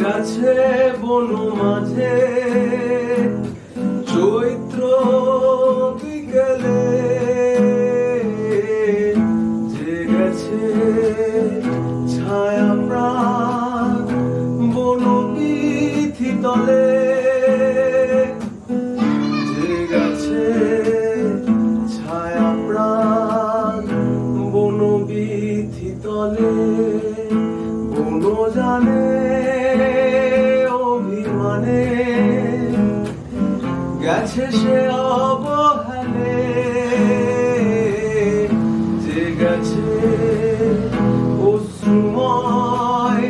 গেছে বন মাঝে, চৈত্র বিকেলে যে গেছে ছায়া প্রাণ বন বিথি তলে, যে গেছে ছায়া প্রাণ বন তলে। গেছে সে অবহেলে, যে গেছে অশ্রুময়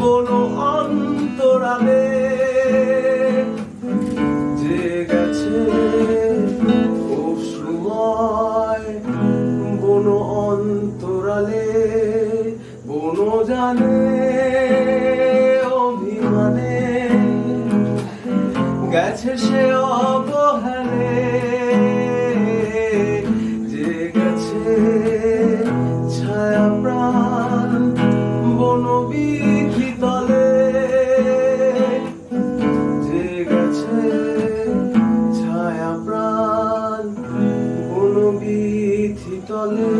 বন অন্তরালে, যে গেছে অশ্রুময় বন অন্তরালে, বন জানে গেছে সে অবহেলে যে গেছে ছায়া প্রাণ বনবিধি তলে যে গেছে ছায়া প্রাণ বনবিধি তলে।